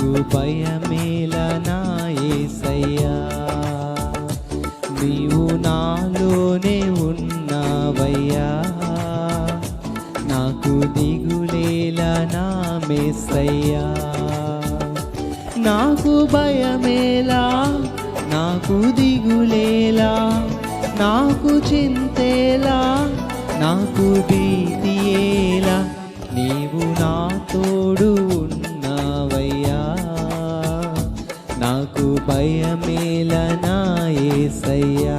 నాకు భయమేల నా నాయసయ్యా నీవు నాలోనే ఉన్నావయ్యా. నాకు దిగులేల నా మెస్సయ్యా నాకు భయమేలా నాకు దిగులేలా నాకు చింతేలా నాకు భీతియేలా నీవు నా తోడు భయమేలా సయ్యా.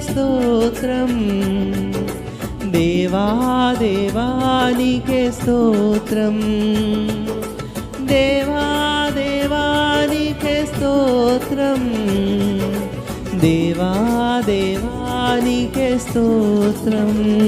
స్తోత్రం. దేవా దేవా స్తోత్రం. దేవా దేవా స్తోత్రం. దేవా దేవా స్తోత్రం.